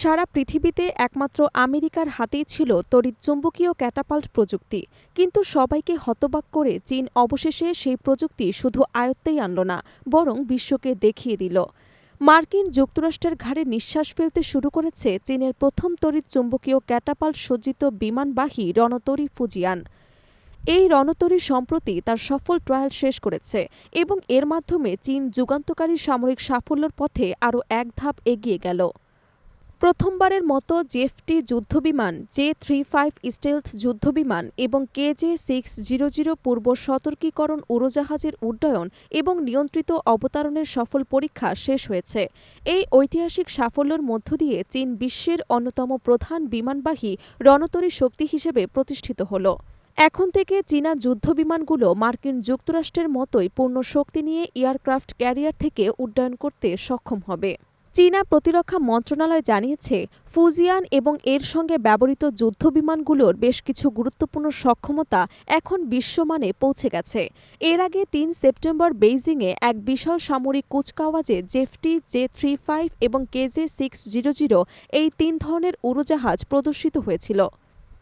সারা পৃথিবীতে একমাত্র আমেরিকার হাতেই ছিল তড়িৎচুম্বকীয় ক্যাটাপাল্ট প্রযুক্তি। কিন্তু সবাইকে হতবাক করে চীন অবশেষে সেই প্রযুক্তি শুধু আয়ত্তেই আনল না, বরং বিশ্বকে দেখিয়ে দিল। মার্কিন যুক্তরাষ্ট্রের ঘাড়ে নিঃশ্বাস ফেলতে শুরু করেছে চীনের প্রথম তড়িৎ চুম্বকীয় ক্যাটাপাল্ট সজ্জিত বিমানবাহী রণতরী ফুজিয়ান। এই রণতরী সম্প্রতি তার সফল ট্রায়াল শেষ করেছে এবং এর মাধ্যমে চীন যুগান্তকারী সামরিক সাফল্যের পথে আরও এক ধাপ এগিয়ে গেল। প্রথমবারের মতো জেফটি যুদ্ধবিমান, জে থ্রি ফাইভ স্টেলথ যুদ্ধবিমান এবং K J six zero zero পূর্ব সতর্কীকরণ উড়োজাহাজের উড্ডয়ন এবং নিয়ন্ত্রিত অবতরণের সফল পরীক্ষা শেষ হয়েছে। এই ঐতিহাসিক সাফল্যের মধ্য দিয়ে চীন বিশ্বের অন্যতম প্রধান বিমানবাহী রণতরী শক্তি হিসেবে প্রতিষ্ঠিত হল। এখন থেকে চীনা যুদ্ধবিমানগুলো মার্কিন যুক্তরাষ্ট্রের মতোই পূর্ণ শক্তি নিয়ে এয়ারক্রাফট ক্যারিয়ার থেকে উড্ডয়ন করতে সক্ষম হবে। চীনা প্রতিরক্ষা মন্ত্রণালয় জানিয়েছে, ফুজিয়ান এবং এর সঙ্গে ব্যবহৃত যুদ্ধবিমানগুলোর বেশ কিছু গুরুত্বপূর্ণ সক্ষমতা এখন বিশ্বমানে পৌঁছে গেছে। এর আগে তিন সেপ্টেম্বর বেইজিংয়ে এক বিশাল সামরিক কুচকাওয়াজে জেফটি, জে থ্রি ফাইভ এবং কেজে সিক্স জিরো জিরো এই তিন ধরনের উড়োজাহাজ প্রদর্শিত হয়েছিল।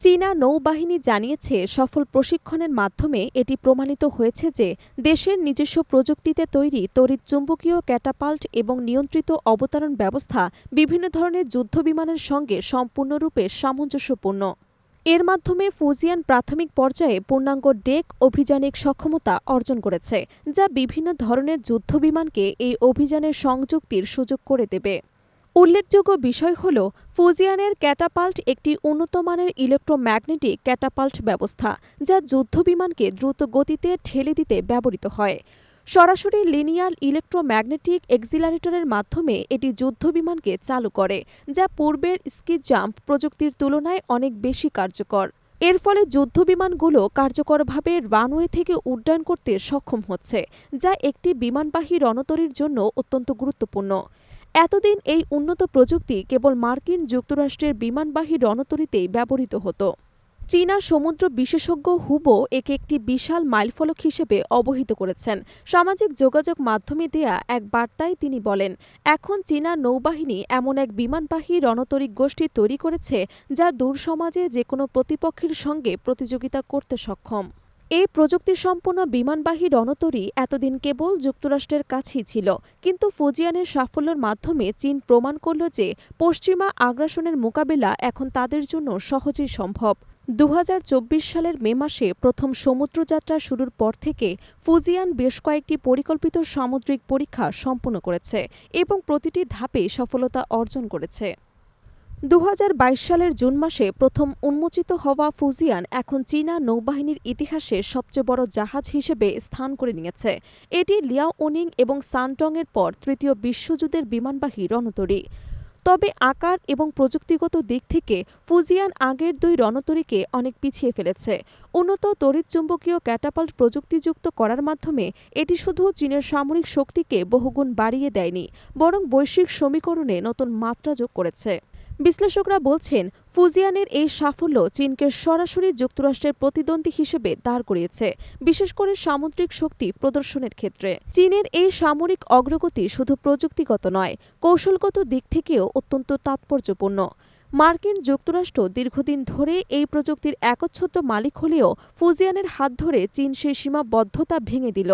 চীনা নৌবাহিনী জানিয়েছে, সফল প্রশিক্ষণের মাধ্যমে এটি প্রমাণিত হয়েছে যে দেশের নিজস্ব প্রযুক্তিতে তৈরি তড়িৎ চুম্বকীয় ক্যাটাপাল্ট এবং নিয়ন্ত্রিত অবতরণ ব্যবস্থা বিভিন্ন ধরনের যুদ্ধবিমানের সঙ্গে সম্পূর্ণরূপে সামঞ্জস্যপূর্ণ। এর মাধ্যমে ফুজিয়ান প্রাথমিক পর্যায়ে পূর্ণাঙ্গ ডেক অভিযানিক সক্ষমতা অর্জন করেছে, যা বিভিন্ন ধরনের যুদ্ধবিমানকে এই অভিযানের সংযুক্তির সুযোগ করে দেবে। উল্লেখযোগ্য বিষয় হল ফুজিয়ানের ক্যাটাপাল্ট একটি উন্নতমানের ইলেকট্রোম্যাগনেটিক ক্যাটাপাল্ট ব্যবস্থা, যা যুদ্ধবিমানকে দ্রুত গতিতে ঠেলে দিতে ব্যবহৃত হয়। সরাসরি লিনিয়ার ইলেকট্রোম্যাগনেটিক এক্সিলারেটরের মাধ্যমে এটি যুদ্ধবিমানকে চালু করে, যা পূর্বের স্কি জাম্প প্রযুক্তির তুলনায় অনেক বেশি কার্যকর। এর ফলে যুদ্ধবিমানগুলো কার্যকরভাবে রানওয়ে থেকে উড্ডয়ন করতে সক্ষম হচ্ছে, যা একটি বিমানবাহী রণতরীর জন্য অত্যন্ত গুরুত্বপূর্ণ। এতদিন এই উন্নত প্রযুক্তি কেবল মার্কিন যুক্তরাষ্ট্রের বিমানবাহী রণতরীতেই ব্যবহৃত হতো। চীনা সমুদ্র বিশেষজ্ঞ হুবো একে একটি বিশাল মাইলফলক হিসেবে অবহিত করেছেন। সামাজিক যোগাযোগ মাধ্যমে দেয়া এক বার্তায় তিনি বলেন, এখন চীনা নৌবাহিনী এমন এক বিমানবাহী রণতরিক গোষ্ঠী তৈরি করেছে যা দূরসমাজে যে কোনো প্রতিপক্ষের সঙ্গে প্রতিযোগিতা করতে সক্ষম। এই প্রযুক্তিসম্পন্ন বিমানবাহী রণতরী এতদিন কেবল যুক্তরাষ্ট্রের কাছেই ছিল, কিন্তু ফুজিয়ানের সাফল্যের মাধ্যমে চীন প্রমাণ করল যে পশ্চিমা আগ্রাসনের মোকাবিলা এখন তাদের জন্য সহজেই সম্ভব। দু হাজার চব্বিশ সালের মে মাসে প্রথম সমুদ্রযাত্রা শুরুর পর থেকে ফুজিয়ান বেশ কয়েকটি পরিকল্পিত সামুদ্রিক পরীক্ষা সম্পন্ন করেছে এবং প্রতিটি ধাপে সফলতা অর্জন করেছে। দু হাজার বাইশ সালের জুন মাসে প্রথম উন্মোচিত হওয়া ফুজিয়ান এখন চীনা নৌবাহিনীর ইতিহাসে সবচেয়ে বড় জাহাজ হিসেবে স্থান করে নিয়েছে। এটি লিয়াওনিং এবং সানটংয়ের পর তৃতীয় বিশ্বযুদ্ধের বিমানবাহী রণতরী। তবে আকার এবং প্রযুক্তিগত দিক থেকে ফুজিয়ান আগের দুই রণতরীকে অনেক পিছিয়ে ফেলেছে। উন্নত তড়িৎচুম্বকীয় ক্যাটাপাল্ট প্রযুক্তিযুক্ত করার মাধ্যমে এটি শুধু চীনের সামরিক শক্তিকে বহুগুণ বাড়িয়ে দেয়নি, বরং বৈশ্বিক সমীকরণে নতুন মাত্রা যোগ করেছে। বিশ্লেষকরা বলছেন, ফুজিয়ানের এই সাফল্য চীনকে সরাসরি যুক্তরাষ্ট্রের প্রতিদ্বন্দ্বী হিসেবে দাঁড় করিয়েছে, বিশেষ করে সামুদ্রিক শক্তি প্রদর্শনের ক্ষেত্রে। চীনের এই সামরিক অগ্রগতি শুধু প্রযুক্তিগত নয়, কৌশলগত দিক থেকেও অত্যন্ত তাৎপর্যপূর্ণ। মার্কিন যুক্তরাষ্ট্র দীর্ঘদিন ধরে এই প্রযুক্তির একচ্ছত্র মালিক হলেও ফুজিয়ানের হাত ধরে চীন সেই সীমাবদ্ধতা ভেঙে দিল।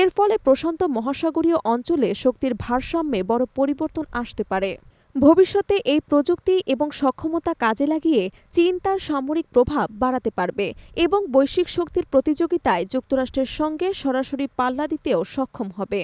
এর ফলে প্রশান্ত মহাসাগরীয় অঞ্চলে শক্তির ভারসাম্যে বড় পরিবর্তন আসতে পারে। ভবিষ্যতে এই প্রযুক্তি এবং সক্ষমতা কাজে লাগিয়ে চীন তার সামরিক প্রভাব বাড়াতে পারবে এবং বৈশ্বিক শক্তির প্রতিযোগিতায় যুক্তরাষ্ট্রের সঙ্গে সরাসরি পাল্লা দিতেও সক্ষম হবে।